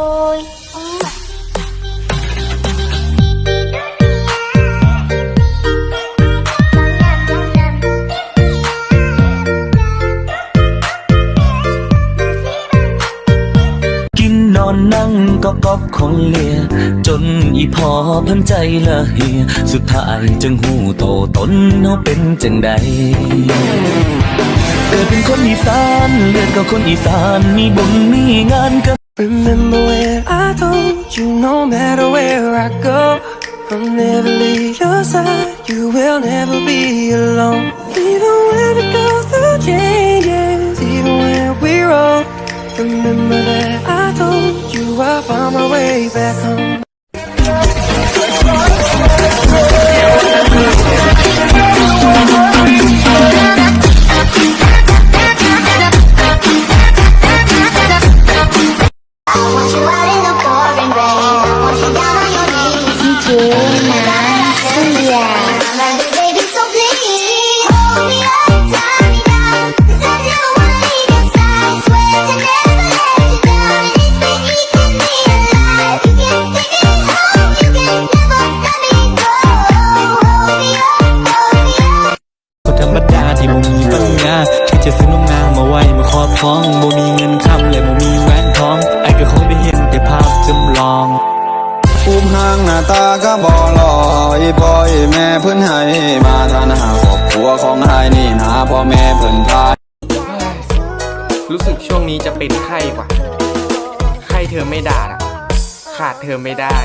santo y Mwah. กินนอนนั่งก็กอบของเลีย จนอีพอพันใจละเฮีย สุดท้ายจึงหูโตตนเฮาเป็นจังใด เกิดเป็นคนอีสาน เลือดก็คนอีสาน มีบุญมีงานก็ Remember when I told you no matter where I go, I'll never leave your side. You will never be alone. Even when we go through changes, even when we're wrong. Remember that I told you I'll find my way back home. ที่บ่มีปัญญาแค่จะซื้อนมนางมาไว้มาครอบครองบ่มีเงินคำและบ่ องภูมิห่างหน้าตาก็บ่หล่ออีพ่ออีแม่เพิ่นให้มาทานหาครอบครัวของหายนี่นาพ่อแม่เพิ่นพารู้สึกช่วงนี้จะเป็นไข้ว่ะ ไข้เธอไม่ด่าอะขาดเธอไม่ได้